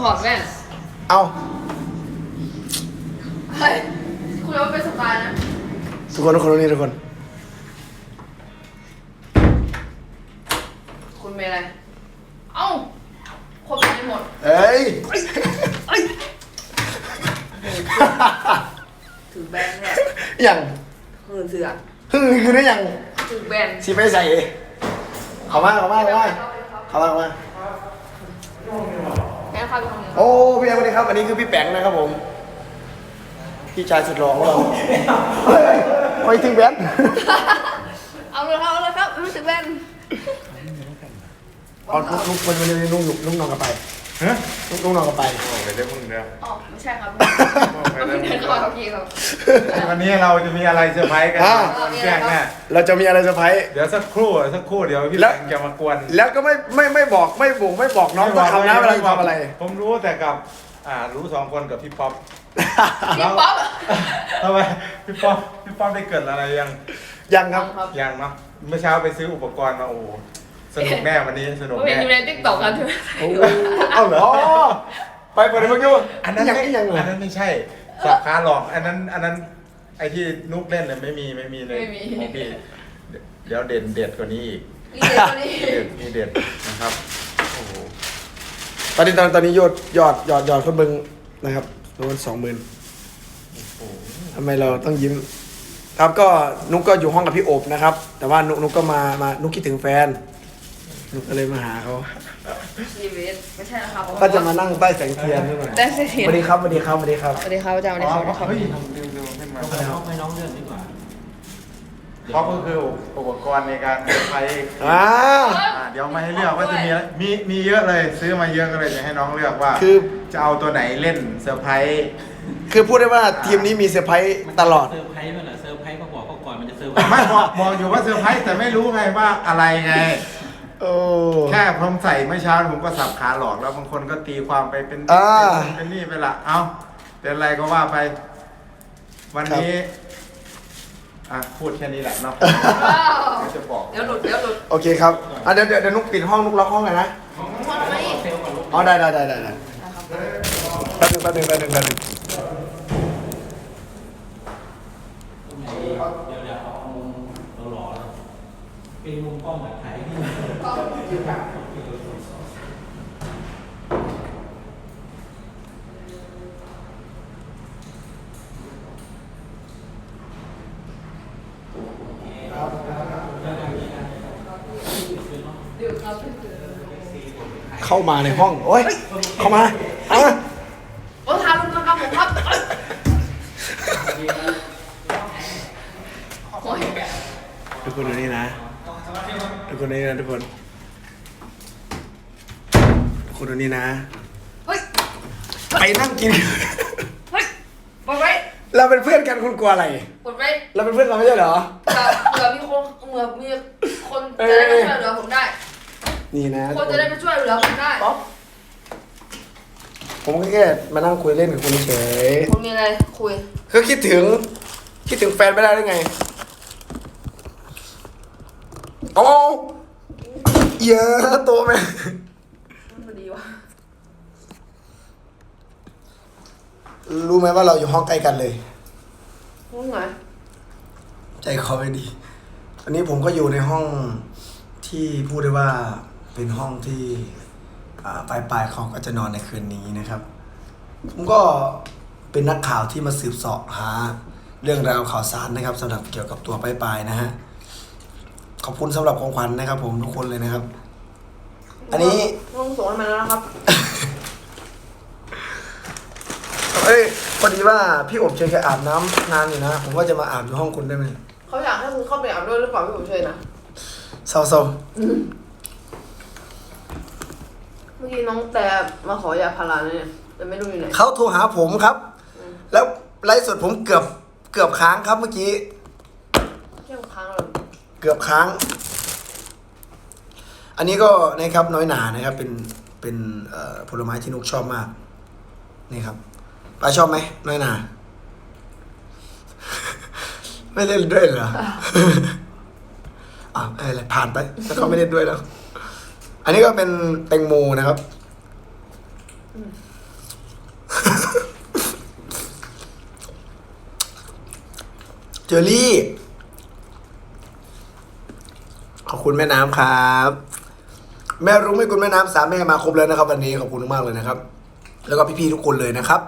ถอดแว่นเอาเฮ้ยคุณรู้ว่าเป็นสไตล์นะ ทุกคนทุกคนนี่ทุกคน คุณเป็นอะไร เอ้าคนเป็นไม่หมด เอ้ย ถือแบนแหละอย่างหืนเสือฮึ่งคือได้อย่างถือแบนสีไปใส่ เข้ามาเข้ามาเข้ามาเข้ามาเข้ามาแม่ เข้าไปห้องนี้โอ้พี่แอนสวัสดีครับ อันนี้คือพี่แปงนะครับผม พี่ชายสุดหล่อของเราเฮ้ยไปถึงแบนเอาเลยครับเอาเลยครับไม่ถือแบนเอาลุกลุกวันวันนี้ลุกลุกลุกนอนกันไป ฮะลุกลุกนอนกันไปโอ้ไปได้มึงเดียวอ๋อไม่ใช่ครับไม่ได้เดินเข้ามาเมื่อกี้ครับ วันนี้เราจะมีอะไรเซอร์ไพรส์กันอ่าคนแจ้งแน่เราจะมีอะไรเซอร์ไพรส์ เดี๋ยวสักครู่สักครู่เดี๋ยวพี่แล้แบว งค์จะมากวนแล้วก็ไม่ไม่ไม่บอกไม่บ่งไม่บอกน้องต้องทำนะเวลาจะทำอะไร ผมรู้แต่กับ อ่ารู้สองคนกับพี่ป๊อปพี่ป๊อปทำไมพี่ป๊อปพี่ป๊อปได้เกิดอะไรยังยังครับครับยังเนาะเมื่อเช้าไปซื้ออุปกรณ์มาโอ้โห สนุกแน่วันนี้สนุกผมเห็นแน่อยู่ในติ๊กต็อกครับโอ้เอาเหรอไปเปิดให้เมื่อกี้อันนั้นยังไม่ยังเหรออันนั้นไม่ใช่สับขาหลอกอันนั้นอันนั้นไอที่นุกเล่นเลยไม่มีไม่มีเลยไม่มี ของพี่เดี๋ยวเด่นเด็ดกว่านี้อีกนี่เด็กคนนี้มีเด็ดมีเด็ดนะครับโอ้โหตอนนี้ตอนตอนนี้ยอดยอดยอดยอดคนเบิงนะครับประมาณสองหมื่นโอ้โหทำไมเราต้องยิ้ม ครับก็นุกก็อยู่ห้องกับพี่โอบนะครับ แต่ว่านุกนุกก็มามานุกคิดถึงแฟน นุกก็เลยมาหาเขาชีวิตไม่ใช่นะครับก็จะมานั่งใต้แสงเทียนด้วยได้เสียสวัสดีครับสวัสดีครับสวัสดีครับสวัสดีครับอาจารย์สวัสดีครับสวัสดีครับ เฮ้ยเร็วเร็วขึ้นมาให้น้องเลือกดีกว่าเพราะก็คืออุปกรณ์ในการใช้อ่าอ่าเดี๋ยวมาให้เลือกว่าจะมีอะไรมีมีเยอะเลยซื้อมาเยอะก็เลยจะให้น้องเลือกว่าคือจะเอาตัวไหนเล่นเซอร์ไพรส์คือพูดได้ว่าทีมนี้มีเซอร์ไพรส์ตลอด เซอร์ไพรส์มันเหรอเซอร์ไพรส์ก็บอกเขาก่อนมันจะเซอร์ไพรส์ไม่บอกบอกอยู่ว่าเซอร์ไพรส์แต่ไม่รู้ไงว่าอะไรไง โอ้ แค่ผมใส่เมื่อเช้าผมก็สับขาหลอกแล้วบางคนก็ตีความไปเป็นอ่าเป็นเป็นนี่ไปละเอาเป็นอะไรก็ว่าไป วันนี้ อะพูดแค่นี้แหละเนาะว้าวเดี๋ยวจะบอกเดี๋ยวหลุดเดี๋ยวหลุดโอเคครับอะเดี๋ยวเดี๋ยวเดี๋ยวนุกปิดห้องนุกล็อกห้องเลยนะคนไหมอ๋อได้ได้ได้ได้ได้แป๊บนึงแป๊บนึงแป๊บนึงแป๊บนึงเดี๋ยวเดี๋ยวเอามุมหล่อๆแล้วเป็นมุมกล้องแบบถ่ายที่ เข้ามาในห้อง โอ้ย เข้ามาเอามาโอ้ทารุณกรรมผมครับโอ้ยทุกคนดูนี่นะ ทุกคนดูนี่นะทุกคน ทุกคนดูนี่นะ เฮ้ยไปนั่งกิน เฮ้ยปลดไว้เราเป็นเพื่อนกันคุณกลัวอะไรปลดไว้เราเป็นเพื่อนกันไม่ใช่เหรอเผื่อมีคนเผื่อมีคนจะได้มาช่วยเหลือผมได้ นี่นะ คนจะได้มาช่วยเหลือผมได้ผมก็แค่มานั่งคุยเล่นกับคุณเฉยคุณมีอะไรคุยคือคิดถึง คิดถึงแฟนไม่ได้ได้ไงโอ้เยอะตัวแม่มันพอดีวะรู้ไหมว่าเราอยู่ห้องใกล้กันเลยงงไหมใจคอไม่ดี อันนี้ผมก็อยู่ในห้องที่พูดได้ว่า เป็นห้องที่อ่าปลายปลายๆเขาก็จะนอนในคืนนี้นะครับ ผมก็เป็นนักข่าวที่มาสืบเสอบหาเรื่องราวข่าวสารนะครับสำหรับเกี่ยวกับตัวปลายปลายๆนะฮะขอบคุณสำหรับของขวัญนะครับ ผมทุกคนเลยนะครับ อันนี้ต้องส่งให้มันแล้วนะครับเอ้ยพอดีว่าพี่อบเชยแกอาบน้ำนานอยู่นะ ผมว่าจะมาอาบในห้องคุณได้ไหมเขาอยากให้คุณเข้าไปอาบด้วยหรือเปล่าพี่ผมเชยนะเศร้า เมื่อกี้น้องแต่มาขอยาพาราเนี่ยแต่ไม่รู้อยู่ไหนๆเขาโทรหาผมครับแล้วไลฟ์สดผมเกือบเกือบค้างครับเมื่อกี้ เที่ยงค้างเราเกือบค้าง อันนี้ก็นะครับน้อยหนานะครับ เป็นเป็นเอ่อผลไม้ที่นุกชอบมาก นี่ครับปลาชอบไหมน้อยหนา ไม่เล่นด้วยเหรอ อะไม่เป็นไรผ่านไปแล้วเขาไม่เล่นด้วยแล้ว อันนี้ก็เป็นแตงโมนะครับ เจอรี่ ขอบคุณแม่น้ำครับ แม่รู้ไหมคุณแม่น้ำสามแม่มาครบแล้วนะครับ วันนี้ขอบคุณมากเลยนะครับ แล้วก็พี่ๆทุกคนเลยนะครับ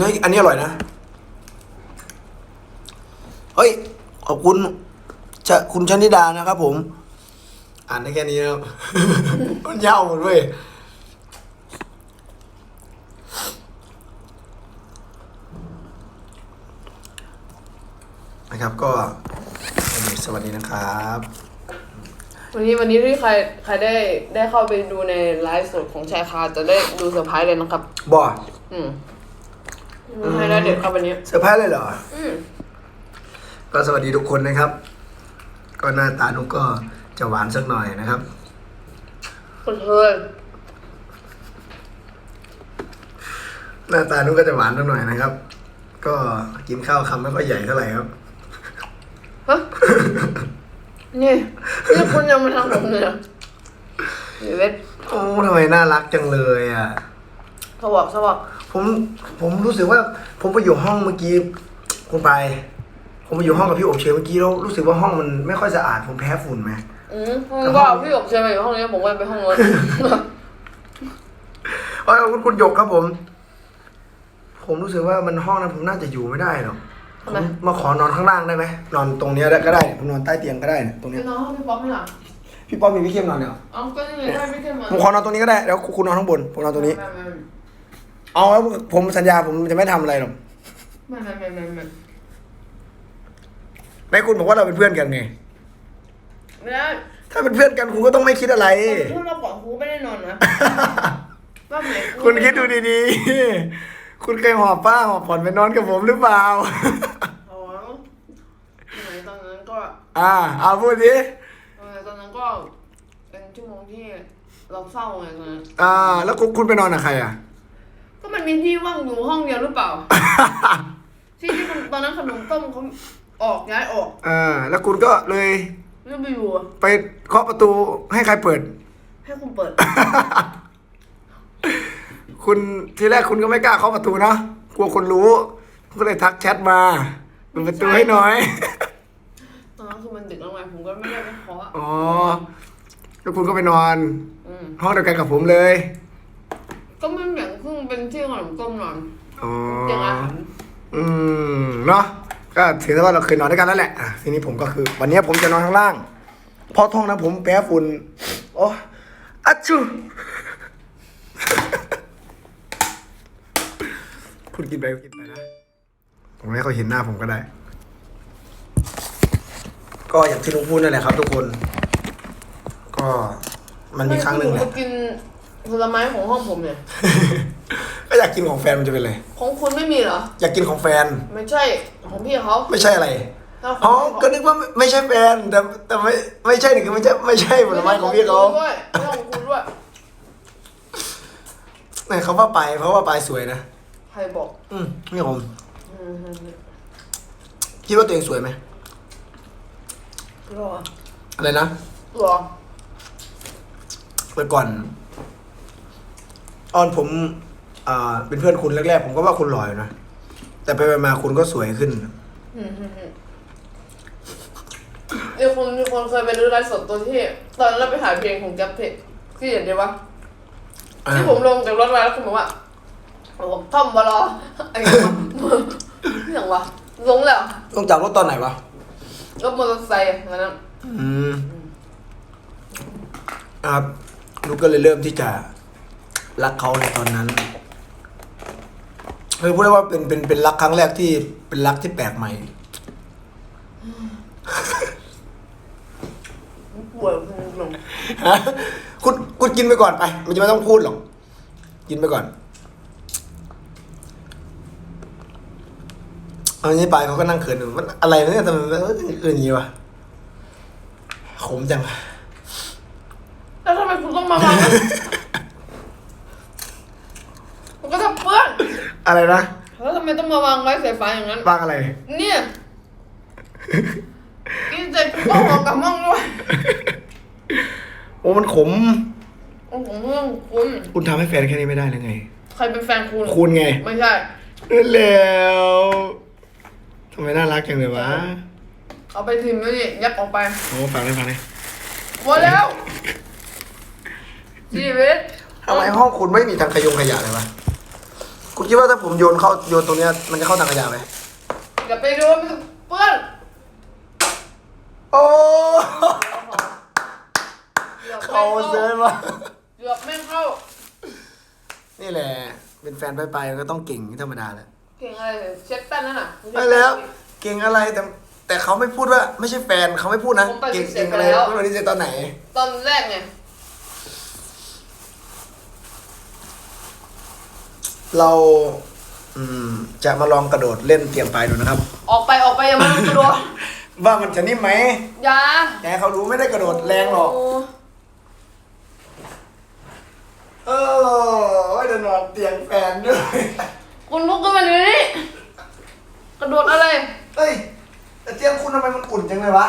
เนื้ออันนี้อร่อยนะ เฮ้ย ขอบคุณจะคุณชนิดานะครับผม อ่านได้แค่นี้นะครับ มันยาวหมดเว้ยนะครับก็สวัสดีนะครับ วันนี้วันนี้ที่ใครใครได้ได้เข้าไปดูในไลฟ์สดของชายคาจะได้ดูเซอร์ไพรส์เลยนะครับบออืมมี ไฮไลท์เด็ดครับวันนี้ เซอร์ไพรส์เลยเหรอ อืมก็สวัสดีทุกคนนะครับ ก็หน้าตานุกก็จะหวานสักหน่อยนะครับ คนเคยหน้าตานุกก็จะหวานสักหน่อยนะครับ ก็กินข้าวคำไม่ค่อยใหญ่เท่าไหร่ครับ ฮะ นี่นี่คุณยังมาทำผมเลยเหรอเดี๋ยวเวทโอ้ทำไมน่ารักจังเลยอะ สวัสดีสวัสดี ผมผมรู้สึกว่าผมไปอยู่ห้องเมื่อกี้คุณไป ผมไปอยู่ห้องกับพี่อบเชยเมื่อกี้แล้วรู้สึกว่าห้องมันไม่ค่อยสะอาดผมแพ้ฝุ่นไหมอืมคุณก็เอาพี่หยกเชิญมาอยู่ห้องนี้ผมก็ไปห้องนู้นเอ้ยคุณคุณหยกครับผม ผมรู้สึกว่ามันห้องนั้นผมน่าจะอยู่ไม่ได้หรอกทำไมผมมาขอนอนข้างล่างได้ไหมนอนตรงเนี้ยได้ก็ได้ผมนอนใต้เตียงก็ได้เนี่ยตรงไปเนี้ยนอนห้องพี่ป๊อปไหมล่ะพี่ป้อมมีพี่เข้มนอนเนี่ยเอ้าก็นี่ไงได้พี่เข้มมาผมขอนอนตรงนี้ก็ได้แล้วคุณนอนข้างบนผมนอนตรงนี้ไม่ไม่ เอาแล้วผมสัญญาผมจะไม่ทำอะไรหรอกไม่ไม่ไม่ไม่ไม่ไม่คุณบอกว่าเราเป็นเพื่อนกันไงไม่ได้ถ้าเป็นเพื่อนกันคุณก็ต้องไม่คิดอะไร พูดมาก่อนครูไม่ได้นอนนะว่าไหนคุณคิดดูดีๆ คุณเคยหอบป้าหอบผ่อนไปนอนกับผมหรือเปล่า อ๋อสมัยตอนนั้นก็อ่าเอาพูดดิสมัยตอนนั้นก็เป็นชั่วโมงที่เราเศร้าไงตอนนั้นอ่า แล้วคุณคุณไปนอนกับใครอะ ก็มันมีที่ว่างอยู่ห้องเดียวหรือเปล่า ที่ที่มันตอนนั้นขนมต้มเขาออกย้ายออกอ่าแล้วคุณก็เลยเรื่องไปอยู่อะไปเคาะประตูให้ใครเปิด ให้คุณเปิด คุณทีแรกคุณก็ไม่กล้าเคาะประตูเนาะกลัวคนรู้ก็เลยทักแชทมาเปิดประตูให้หน่อย ตอนนั้นคือมันดึกแล้วไงผมก็ไม่ได้ไปเคาะอ๋อ แล้วคุณก็ไปนอน อืมห้องเดียวกันกับผมเลย ก็มันแบ่งครึ่ง เป็นที่ขนมต้มนอนอ๋อเตียงอาหารอืมเนาะก็ถือว่าเราเคยนอนด้วยกันแล้วแหละอะทีนี้ผมก็คือ วันนี้ผมจะนอนข้างล่างเพราะท้องนะผมแพ้ฝุ่นโอ้อัจจุคุณกินไปก็กินไปนะผมให้เขาเห็นหน้าผมก็ได้ ก็อย่างที่ลุงพูดนั่นแหละครับ ทุกคน ก็มันมีครั้งหนึ่งแหไม่ละผมกิน ผลไม้ของห้องผมเนี่ย ก็อยากกินของแฟนมันจะเป็นไรของคุณไม่มีเหรอ อยากกินของแฟน ไม่ใช่ของพี่เขาไม่ใช่อะไรแล้วขอ๋อองก็นึกว่าไม่ไม่ใช่แฟนแต่แต่ไม่ไม่ใช่นี่คือไม่ใช่ไม่ใช่ผลไม้ของพี่เขาด้วยไม่ใช่ของคุณด้วยไหนเขาว่าไปเพราะว่าไปสวยนะใครบอกอืมนี่ผมอืมคิดว่าตัวเองสวยไหมรออะไรนะรอเมื่อก่อน ออนผมอ่าเป็นเพื่อนคุณแรกๆ ผมก็ว่าคุณหล่ออยู่นะ แต่ไปๆมาคุณก็สวยขึ้น อืมอืมอืมมีคนมีคนเคยไปดูไลฟ์สดตัวที่ ตอนนั้นเราไปถ่ายเพลงของแจ๊บเพจที่เห็นดีวะอ่าที่ผมลงจากรถมาแล้วคุณบอกว่าผมท่อมบารอไอ้เงี้ยอย่างวะลงแล้วต้องจับรถตอนไหนวะ รถมอเตอร์ไซค์อันนั้น อืมครับนุกก็เลยเริ่มที่จะ รักเขาในตอนนั้นเคยพูดได้ว่าเป็นเป็นเป็นรักครั้งแรกที่เป็นรักที่แปลกใหม่ป่วยคุณลงฮะคุณคุณกินไปก่อนไป มันจะไม่ต้องพูดหรอก กินไปก่อนเอาอย่างนี้ไปเขาก็นั่งเขินอยู่มันอะไรวะเนี่ยทำไมมันเอออย่างนี้วะขมจัง แล้วทำไมคุณต้องมาวางไว้มันก็จะเปื้อน อะไรนะแล้วทำไมต้องมาวางไว้สายไฟอย่างนั้นบ้างอะไร เนี่ย กินเสร็จกูก็ห่อกลับห้องด้วยโอ้มันขม โอ้ผมเรื่องคุณคุณทำให้แฟนแค่นี้ไม่ได้หรือไง ใครเป็นแฟนคุณคุณไงไม่ใช่ นั่นแล้วทำไมน่ารักจังเลยวะเอาไปทิมแล้วนี่ยับออกไปโอ้ฟังได้ฟังได้หมดแล้วชีวิตทำไมห้องคุณไม่มีทางขยงขยะเลยวะ คุณคิดว่าถ้าผมโยนเข้าโยนตรงเนี้ยมันจะเข้าทางขยะไหมอย่าไปดูมันเปื้อนโอ้กือบเขาไม่เซยมาเกือบไม่เข้า นี่แหละ เป็นแฟนไปไปก็ต้องเก่งธรรมดาแหละเก่งอะไรเช็ดแป้นนั่นน่ะไปแล้ว เก่งอะไรแต่แต่เขาไม่พูดว่า ไม่ใช่แฟนเขาไม่พูดนะ ผมปฏิเก่งเสธเก่งอะไรไปแล้วพูดปฏิเสธตอนไหน ตอนแรกเนี่ เราอืมจะมาลองกระโดดเล่นเตรียมไปดูนะครับ ออกไปออกไปอย่ามาดูกระโดดว่ามันจะนิ่มไหมอย่าแต่เขารู้ไม่ได้กระโดดแรงหรอกโเออเดินนอนเตียงแฟนด้วย คุณลุกขึ้นมาเดี๋ยวนี้กระโดดอะไร เฮ้ยแต่เตียงคุณทำไมมันอุ่นจังเลยวะ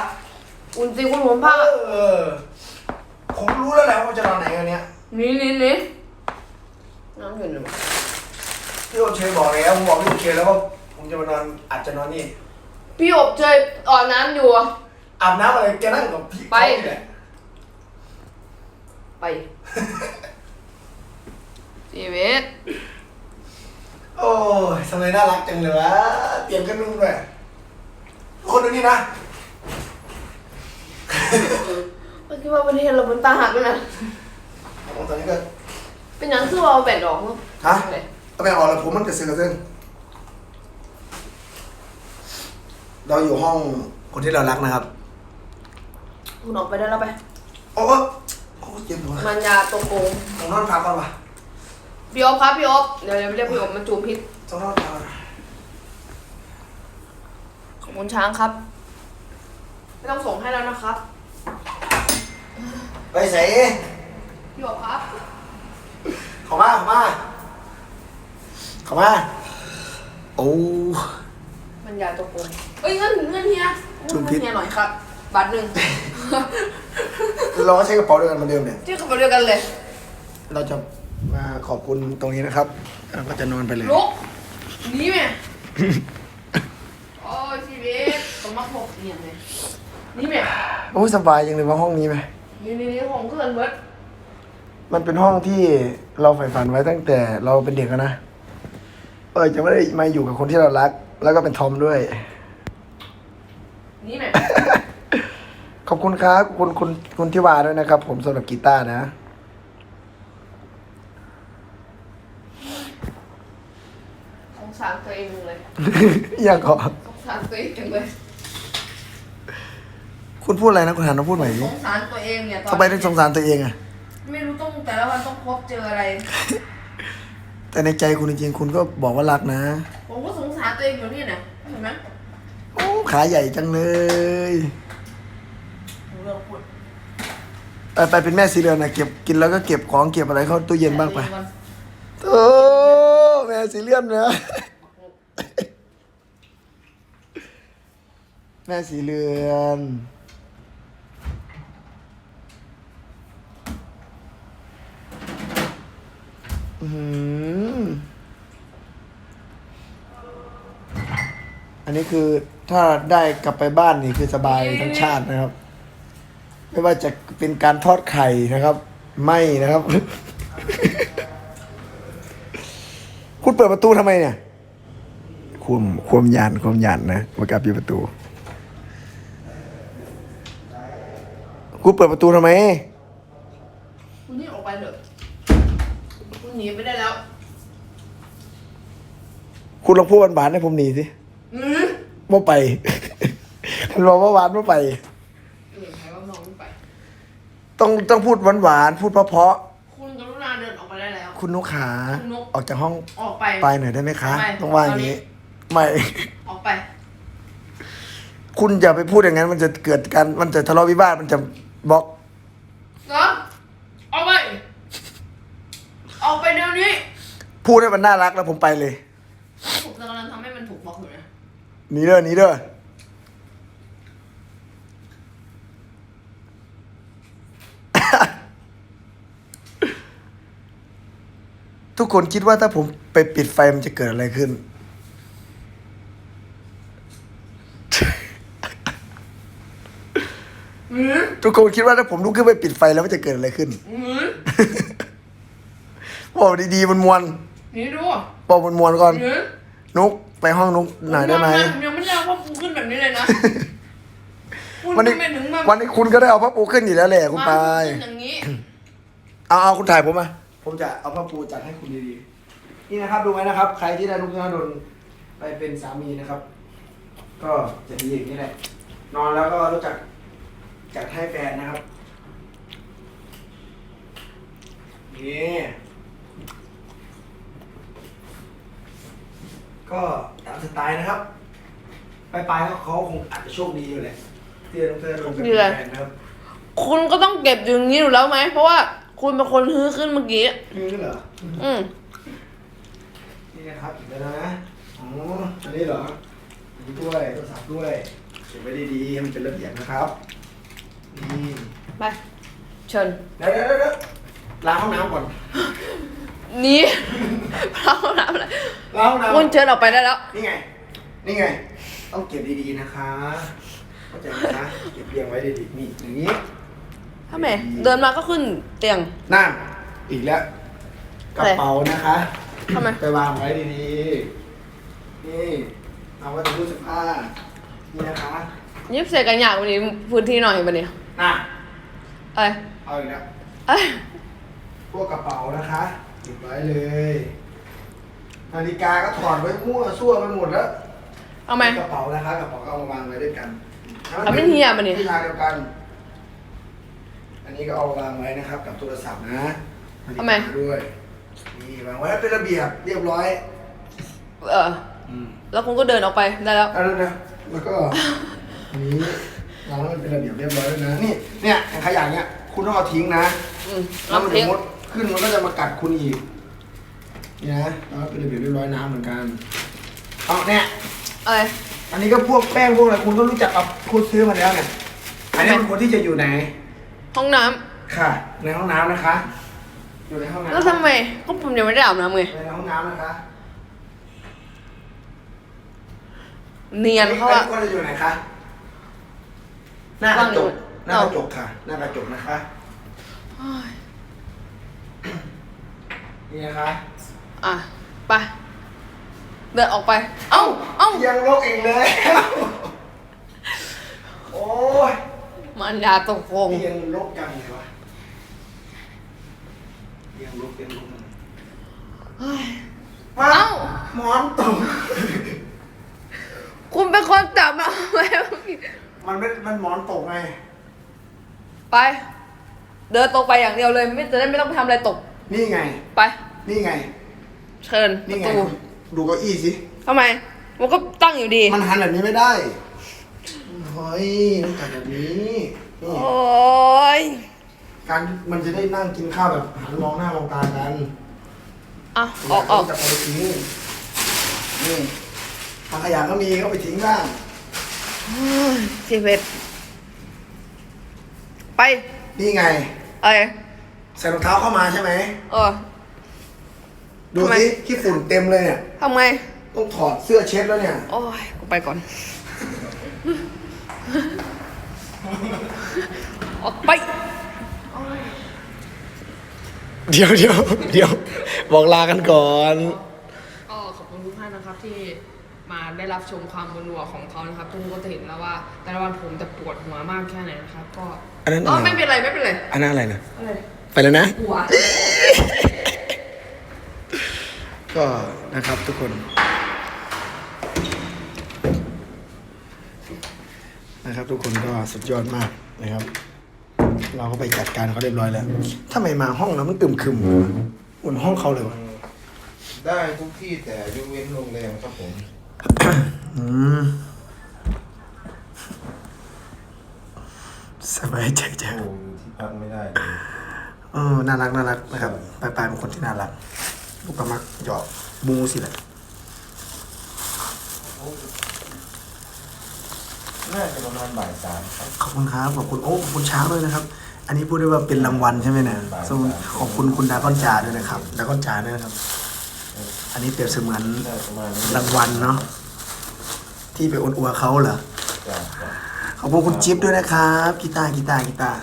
อุ่นจริงคุณผมผ้าเออ ผมรู้แล้วแหละว่าจะนอนไหนกันเนี้ยหนี่นี่นี่น้ำอยู่ไหนวะ พี่โอเชยบอกแล้วผมบอกพี่โอเชยแล้วว่าผมจะมานอนอาจจะนอนนี่พี่อบเชยอ่อนน้ำอยู่อะอาบน้ำอะไรแกนั่งกับพี่ไปเขานี่แหละไปชีวิตโอ้ยทำไมน่ารักจังเลยวะเตียงก็นุ่มด้วยทุกคนดูนี่นะเมื่อกี้ว่าประเทศเราบนตาหักด้วยนะ โอ้ตอนนี้ก็เป็นหยังคือว่าเอาแบตออกเนอะฮะไหนเอา ไปออกแล้วผมมันกระเสือกกระเซิงเราอยู่ห้องคนที่เรารักนะครับคุณออกไปได้แล้วไป โอ้โอ้โอ้เจ็บหัวมันยาตัวโกงต้องนอนพักก่อนวะพี่อบครับพี่อบเดี๋ยวเดี๋ยวเรียกพี่อบมาจูบพิษต้องนอนพักก่อนขอบคุณช้างครับ ไม่ต้องส่งให้แล้วนะครับ ไปใส่พี่อบครับเข้ามาเข้ามา เข้ามาโอ้ มันยาตัวโกงเอ้ยเงินเงินเฮียจูบพิษ เงินเฮียหน่อยครับบาทหนึ่ง เราก็ใช้กระเป๋าเดียวกันเหมือนเดิมเนี่ยที่กระเป๋าเดียวกันเลยเราจะมาขอบคุณตรงนี้นะครับแล้วก็จะนอนไปเลย ลุกหนีแม่ โอ้ยชีวิตต้องมาพบเนียนเลยหนี่แม่โอ้ยสบายจังเลยว่าห้องนี้ไหม นี่นี่นี่ของเพื่อนเบิร์ดมันเป็นห้องที่เราใฝ่ฝันไว้ตั้งแต่เราเป็นเด็กแล้วนะ เออจะไม่ได้มาอยู่กับคนที่เรารัก แล้วก็เป็นทอมด้วยหนี่แม่ขอบคุณครับขอบคุณคุณคุณทิวาด้วยนะครับ ผมสำหรับกีตาร์นะ สงสารตัวเองเลยอยากขอสงสารตัวเองจังเลยคุณพูดอะไรนะคุณหันมาพูดใหม่ดิสงสารตัวเองเนี่ยตอนทำไมถึงสงสารตัวเองอะ ไม่รู้ต้องแต่ละวันต้องพบเจออะไร แต่ในใจคุณจริงๆ คุณก็บอกว่ารักนะ ผมก็สงสารตัวเองอยู่นี่นะเห็นไหมโอ้ขาใหญ่จังเลยหนูเลิกพูดไปไปเป็นแม่สีเรือนนะเก็บกินแล้วก็เก็บของเก็บอะไรเข้าตู้เย็นบ้างไปโอ้แม่สีเรือนเนะแม่สีเรือน อืมอันนี้คือถ้าได้กลับไปบ้านนี่คือสบายทั้งชาตินะครับ ไม่ว่าจะเป็นการทอดไข่นะครับ ไม่นะครับ คุณเปิดประตูทำไมเนี่ยความความยานความยานนะมากลับอยู่ประตูคุณเปิดประตูทำไม คุณนี่ออกไปเถอะคุณ หนีไปได้แล้ว คุณลองพูดหวานๆให้ผมหนีสิอืมว่าไป คุณบอกว่าหวานว่าไปเห็นไหมว่าน้องไม่ไป ต้องต้องพูดหวานๆพูดเพราะคุณกรุณาเดินออกไปได้แล้ว ๆคุณนุกขา คุณนุกออกจากห้องออกไป ไปหน่อยได้ไหมคะ ไม่ต้องว่าอย่างนี้ ไม่ ออกไป คุณอย่าไปพูดอย่างนั้น มันจะเกิดการมันจะทะเลาะวิวาทมันจะบล็อกเนาะออกไป ออกไปเดี๋ยวนี้ พูดให้มันน่ารักแล้วผมไปเลยผมกำลังทำให้มันถูกบอกอยู่นะนีเด้อนีเด้อทุกคนคิดว่าถ้าผมไปปิดไฟมันจะเกิดอะไรขึ้นทุกคนคิดว่าถ้าผมลุกขึ้นไปปิดไฟแล้วมันจะเกิดอะไรขึ้น บอกดีๆมันมวนนี่ดูบอกมันมวนก่อน หืมนุกไปห้องนุกหน่อยได้ไหมยังไม่ได้เอาพ่อปูขึ้นแบบนี้เลยนะคุณวันนี้ไม่ถึงมาวันนี้คุณก็ได้เอาพระปูขึ้นอยู่แล้วแหละคุณปายขึ้นอย่างนี้ เอาเอาคุณถ่ายผมมา ผมจะเอาพระปูจัดให้คุณดีๆ นี่นะครับดูไว้นะครับ ใครที่ได้นุกธนดลไปเป็นสามีนะครับ ก็จะดีอย่างนี้แหละ นอนแล้วก็รู้จักจัดให้แฟนนะครับ นี่ ก็ตามสไตล์นะครับปลายๆเขาเขาคงอาจจะโชคดีอยู่แหละที่ได้นุกธนดลเป็นแฟนนะครับคุณก็ต้องเก็บอยู่อย่างนี้อยู่แล้วไหม เพราะว่าคุณเป็นคนฮื้อขึ้นเมื่อกี้ นี่เหรอ อืมนี่นะครับอีกแล้วนะอ๋ออันนี้เหรออันนี้ด้วยโทรศัพท์ด้วยเก็บไว้ดีๆให้มันเป็นระเบียบนะครับ นี่ ไปเชิญ เดี๋ยวเดี๋ยวเดี๋ยวล้างห้องน้ำก่อนห นี่เราทำอะไรล้างห้องน้ำคุณเชิญออกไปได้แล้ว นี่ไง นี่ไง ต้องเก็บดีๆนะคะเข้าใจไหมนะเก็บเรียงไว้ดีๆนี่อย่างนี้ทำไมเดินมาก็ขึ้นเตียง นั่น อีกแล้วกอะระไรเป๋านะคะทำไม ไปวางไว้ดีๆ นี่ เอาไว้ตรงตู้เสื้อผ้านี่นะคะ ยิบเสกกันอยากวันนี้พื้นที่หน่อยวันนี้น่ะอะไรเอาอีกแล้ว เอ้ย พวกกระเป๋านะคะ เก็บไว้เลยนาฬิกาก็ถอดไว้มั่วซั่วไปหมดแล้วเอาไหม กระเป๋านะคะกระเป๋าก็เอามาวางไว้ด้วยกันทำเป็นเหี้ยปะเนี่ยที่ทางเดียวกัน อันนี้ก็เอาวางไว้นะครับ กับโทรศัพท์นะนาฬิทำไมกาด้วยนี่วางไว้ให้เป็นระเบียบเรียบร้อยเออแล้วคุณก็เดินออกไปได้แล้ว เอาแล้วนะแล้วก็อันนี้วางไว้เป็นระเบียบเรียบร้อยแล้วนะ นี่ เนี่ยอย่างขยะเนี่ยคุณต้องเอาทิ้งนะ อืมแล้วมันเลี้ยงมด ขึ้นมันก็จะมากัดคุณอีกนี่นะแล้วเป็นระเบียบเรียบร้อยน้ำเหมือนกันเอาเนี่ยอะไรอันนี้ก็พวกแป้งพวกอะไรคุณก็รู้จักเอาคุณซื้อมาแล้วเนี่ยอันนี้มันควรที่จะอยู่ไหน ห้องน้ำค่ะ ในห้องน้ำนะคะ อยู่ในห้องน้ำแล้วทำไมก็ผมยังไม่ได้อาบน้ำไงในห้องน้ำนะคะเนียนเขาอัอะควรจะอยู่ไหนคะหน้ากระจกหน้ากเอาระจกค่ะ หน้ากระจกนะคะโอ้ย นี่นะคะอะไปเดินออกไป เอ้าเอ้ายังลกเองเลยโอ้ยมันยาตกโกงนี่ยังลกจังเลยวะยังลกยังลกมันเฮ้ยว้าเอ้าวหมอนตกคุณเป็นคนจับมาไว้เมื่อกี้มันไม่มันหมอนตกไงไป เดินตรงไปอย่างเดียวเลย ไม่จะได้ไม่ต้องไปทำอะไรตก นี่ไง ไป นี่ไง เชิญปนี่ระไง ตูดูเก้าอี้สิ ทำไม มันก็ตั้งอยู่ดี มันหันแบบนี้ไม่ได้ เฮ้ยต้องจัดแบบนี้นี่โอ้ยการมันจะได้นั่งกินข้าวแบบหันมองหน้ามองตากันอะออกออกจะเอาไปทิ้งนี่ทางขยะก็มีก็ไปทิ้งบ้างชีวิตไป นี่ไง เอ้ย ใส่รองเท้าเข้ามาใช่ไหม เออ ดูทำไม สิขี้ฝุ่นเต็มเลยเนี่ย ทำไง ต้องถอดเสื้อเช็ดแล้วเนี่ย โอ้ย กูไปก่อน ออกไป เดี๋ยวเดี๋ยวเดี๋ยวบอกลากันก่อน ก็ขอบคุณทุกท่านนะครับที่มาได้รับชมความบนหัวของเขานะครับทุกคนก็จะเห็นแล้วว่า แต่ละวันผมจะปวดหัวมากแค่ไหนนะครับ ก็อันนั้นอ๋ออะไร ไม่เป็นไรไม่เป็นไร อันนั้นอะไรนะอะไร ไปแล้วนะหัวก็นะครับทุกคน นะครับ ทุกคนก็สุดยอดมากนะครับ เราก็ไปจัดการเขาเรียบร้อยแล้วทำไมมาห้องแล้วมันตึมครึมวะเหมือนห้องเขาเลยวะได้ทุกที่แต่ยกเว้นโรงแรมครับผม อืมสบายใจจังโอ้อยู่ที่พักไม่ได้เลย เออน่ารักน่ารักนะครับปลายปลายเป็นคนที่น่ารักลูกกระมักหยอกมูสิแหละน่าจะประมาณบ่ายสามครับ ขอบคุณครับขอบคุณโอ้ขอบคุณช้างด้วยนะครับไออันนี้พูดได้ว่าเป็นรางวัลใช่ไหมเนี่ยส่งขอบคุณคุณดาก้อนจ่าด้วยนะครับดาก้อนจ่าด้วยนะครับ อันนี้เปรียบเสมือนได้ประมาณนี้รางวัลเนาะที่ไปอวดอวดเขาเหรอจ้าจ้าขอบคุณคุณจิ๊บด้วยนะครับกีตาร์กีตาร์กีตาร์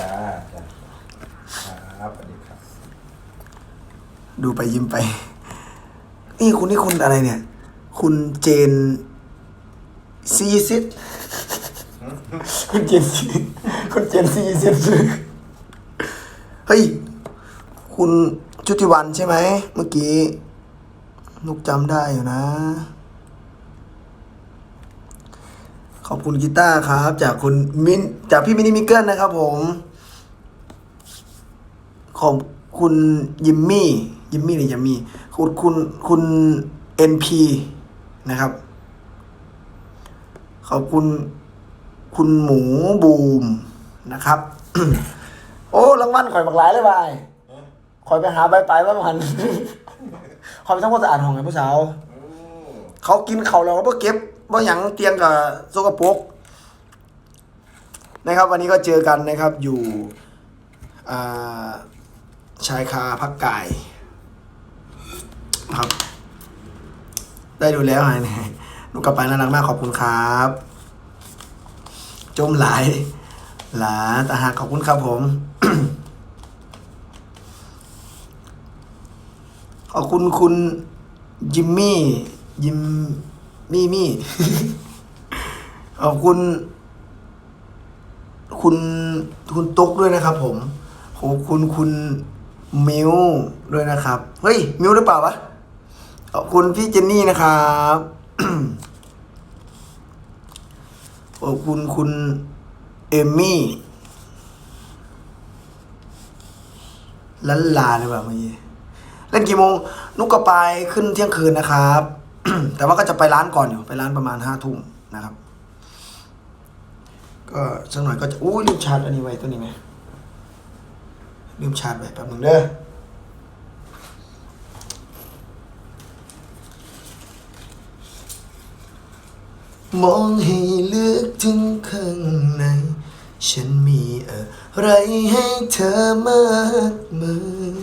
จ้าจ้าครับสวัสดีครับ ดูไปยิ้มไป นี่คุณนี่คุณอะไรเนี่ย คุณเจนซีซิตคุณเจนซีคุณเจนซีซิตเฮ้ย คุณชุติวันใช่ไหม เมื่อกี้นุกจำได้อยู่นะ ขอบคุณกีตาร์ครับ จากคุณมินจากพี่มินิมิเกิลนะครับผม ขอบ คุณยิมมี่ยิมมี่หรือยิมมี่คุณคุณคุณเอ็นพีนะครับ ขอบคุณคุณหมูบูมนะครับ โอ้รางวัลข่อยบักหลายเลยบายข่อยไปหาใบไปว่ามันข่อยไปทำความสะอาดห้องไงผู้สาวเขากินเขาวแล้วก็บเก็บบ่หยังเตียงกับสกปกนะครับ วันนี้ก็เจอกันนะครับอยู่อ่า ชายคาพักกายครับ ได้ดูแล้วไงนี่ยลูกกระไปน่ารักมากขอบคุณครับ จมหลายหลาตาหากขอบคุณครับผม ขอบคุณคุณยิมมี่ ยิมมี่มี่ขอบคุณ คุณคุณตุ๊กด้วยนะครับผมขอบคุณคุณ มิวด้วยนะครับ เฮ้ย มิวหรือเปล่าวะ ขอบคุณพี่เจนนี่นะครับขอบคุณคุณเอมมี่ลันลาเลยแบบเมื่อกี้เล่นกี่โมง นุกกระปายขึ้นเที่ยงคืนนะครับ แต่ว่าก็จะไปร้านก่อนอยู่ ไปร้านประมาณห้าทุ่มนะครับ ก็สักหน่อยก็จะอู้ลืมชาร์จอันนี้ไว้ตัวนี้ไหม ลืมชาร์จไว้แป๊บนึงเด้อมองให้ลึกถึงข้างใน ฉันมีอะไรให้เธอมากมาย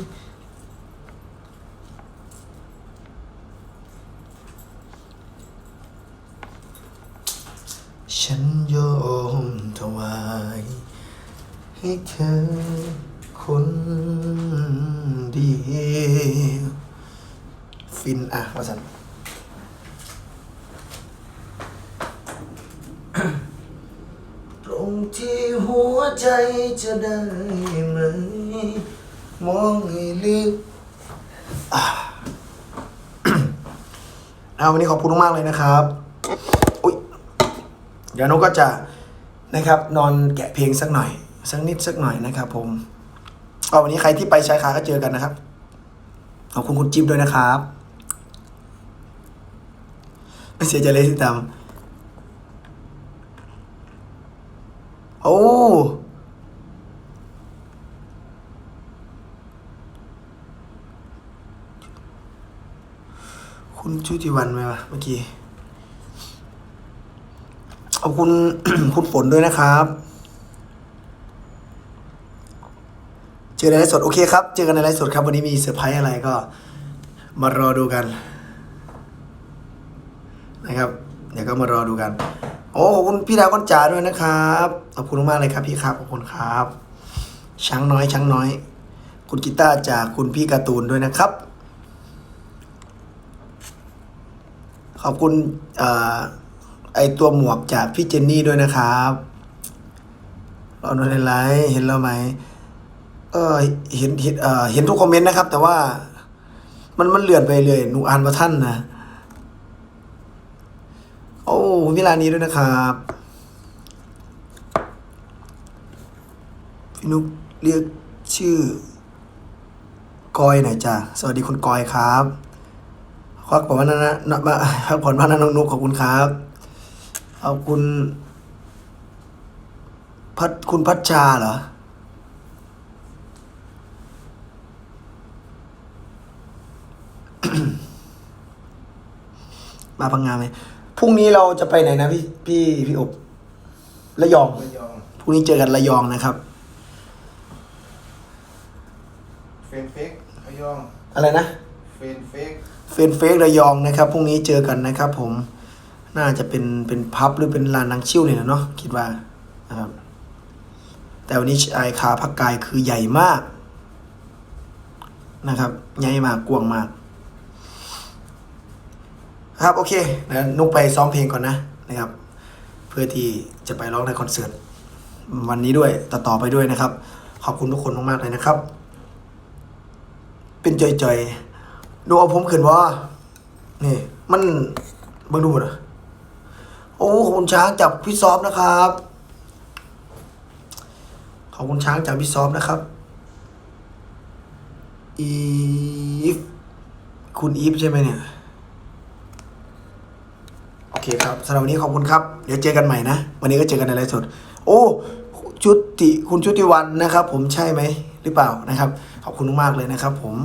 ฉันยอมถวายให้เธอ คนเดียวฟินอะว่าสันตรงที่หัวใจจะได้ไหม มองให้ลึกเอาวันนี้ขอบคุณมากเลยนะครับอุ้ยเดี๋ยวนกก็จะนะครับ นอนแกะเพลงสักหน่อย สักนิดสักหน่อยนะครับผม ก็วันนี้ใครที่ไปชายคาก็เจอกันนะครับ ขอบคุณคุณจิ๊บด้วยนะครับ ไม่เสียใจเลยที่ตาโอ้คุณชุติวันไหมวะเมื่อกี้ ขอบคุณ คุณฝนด้วยนะครับ เจอในไลฟ์สดโอเคครับ เจอกันในไลฟ์สดครับ วันนี้มีเซอร์ไพรส์อะไรก็มารอดูกัน นะครับ เดี๋ยวก็มารอดูกัน โอ้ขอบคุณพี่ดาวก้อนจ๋าด้วยนะครับ ขอบคุณมากเลยครับพี่ครับขอบคุณครับ ช้างน้อยช้างน้อย คุณกีตาร์จากคุณพี่การ์ตูนด้วยนะครับ ขอบคุณอไอตัวหมวกจากพี่เจนนี่ด้วยนะครับเราในไลฟ์เห็นเราไหม เออเห็นเห็นเออเห็นทุกคอมเมนต์นะครับ แต่ว่า มันมันเลื่อนไปเลยหนูอ่านมาท่านนะโอ้คุณพี่ลานีด้วยนะครับพี่นุกเรียกชื่อกอยหน่อยจ้ะสวัสดีคุณกอยครับพักผ่อนมานนะนะมาพักผ่อนมานะน้องนุกขอบคุณครับขอบคุณพัดคุณพัชชาเหรอ มาพังงาไหมพรุ่งนี้เราจะไปไหนนะพี่พี่พี่อบระยองพรุ่งนี้เจอกันระยองนะครับ เฟนเฟกระยอง อะไรนะ เฟนเฟกเฟนเฟกระยองนะครับพรุ่งนี้เจอกันนะครับ ผม น่าจะเป็นเป็นพับหรือเป็นลานนังชิ่วเนี่ยนะเนาะคิดว่านะครับ แต่วันนี้ไอคาพักกายคือใหญ่มากนะครับ ใหญ่มากกว้างมาก ครับโอเคเดี๋ยวนุกไปซ้อมเพลงก่อนนะนะครับ เพื่อที่จะไปร้องในคอนเสิร์ตวันนี้ด้วยต่อต่อไปด้วยนะครับ ขอบคุณทุกคนมากๆเลยนะครับ เป็นจ่อยๆดูเอาผมขึ้นว่า นี่ มันเบิ่งดูนะโอ้ขอบคุณช้างจากพี่ซอฟนะครับขอบคุณช้างจากพี่ซอฟนะครับอีฟคุณอีฟใช่ไหมเนี่ย โอเคครับสำหรับวันนี้ขอบคุณครับ เดี๋ยวเจอกันใหม่นะ วันนี้ก็เจอกันในไลฟ์สด โอ้ ชุติคุณชุติวันนะครับ ผมใช่ไหมหรือเปล่านะครับ ขอบคุณมากเลยนะครับ ผม